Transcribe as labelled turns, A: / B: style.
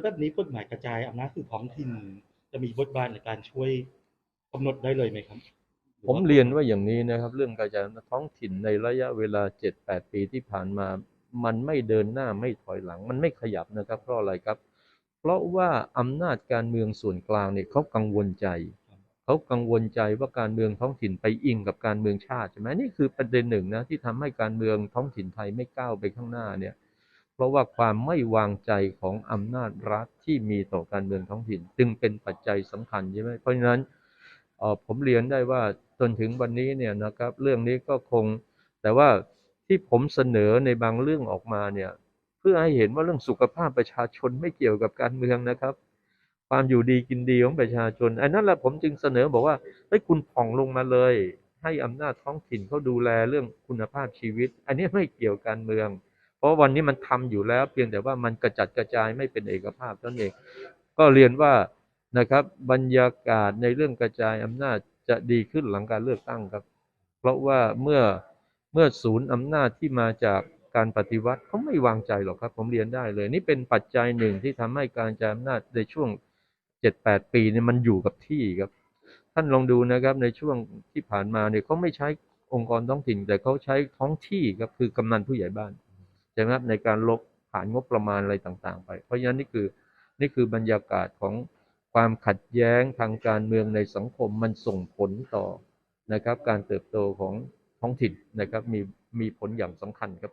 A: แล้วแบบนี้กฎหมายกระจายอำนาจสู่ท้องถิ่นจะมีบทบาทในการช่วยกำหนดได้เลยไหมครับ
B: ผมเรียนว่าอย่างนี้นะครับ เรื่องการจัดการท้องถิ่นในระยะเวลา7-8ปีที่ผ่านมา มันไม่เดินหน้าไม่ถอยหลัง มันไม่ขยับนะครับ เพราะอะไรครับ เพราะว่าอำนาจการเมืองส่วนกลางเนี่ยเขากังวลใจเขากังวลใจว่าการเมืองท้องถิ่นไปอิงกับการเมืองชาติใช่ไหมนี่คือประเด็นหนึ่งนะที่ทำให้การเมืองท้องถิ่นไทยไม่ก้าวไปข้างหน้าเนี่ย ราะว่าความไม่วางใจของอำนาจรัฐที่มีต่อการเมืองท้องถิ่น จึงเป็นปัจจัยสำคัญใช่ไหมเพราะฉะนั้นออผมเรียนได้ว่าจนถึงวันนี้เนี่ยนะครับเรื่องนี้ก็คง แต่ว่าที่ผมเสนอในบางเรื่องออกมาเนี่ยเพื่อให้เห็นว่าเรื่องสุขภาพประชาชนไม่เกี่ยวกับการเมืองนะครับ ความอยู่ดีกินดีของประชาชนอันนั้นแหละผมจึงเสนอบอกว่าเฮ้คุณผ่องลงมาเลย ให้อำนาจท้องถิ่นเขาดูแลเรื่องคุณภาพชีวิต อันนี้ไม่เกี่ยวการเมือง เพราะวันนี้มันทำอยู่แล้ว เพียงแต่ว่ามันกระจัดกระจายไม่เป็นเอกภาพนั่นเอง ก็เรียนว่านะครับบรรยากาศในเรื่องกระจายอำนาจจะดีขึ้นหลังการเลือกตั้งครับ เพราะว่าเมื่อเมื่อศูนย์อำนาจที่มาจากการปฏิวัติเขาไม่วางใจหรอกครับ ผมเรียนได้เลย นี่เป็นปัจจัยหนึ่งที่ทำให้การกระจายอำนาจในช่วงเจ็ดแปดปีเนี่ยมันอยู่กับที่ครับ ท่านลองดูนะครับในช่วงที่ผ่านมาเนี่ยเขาไม่ใช้องค์กรท้องถิ่น แต่เขาใช้ท้องที่ครับคือกำนันผู้ใหญ่บ้าน ช่ไหมครับในการลบผ่านงบประมาณอะไรต่างๆ ไป เพราะฉะนั้นนี่คือนี่คือบรรยากาศของความขัดแย้งทางการเมืองในสังคมมันส่งผลต่อนะครับ การเติบโตของท้องถิ่นนะครับมีมีผลอย่างสำคัญครับ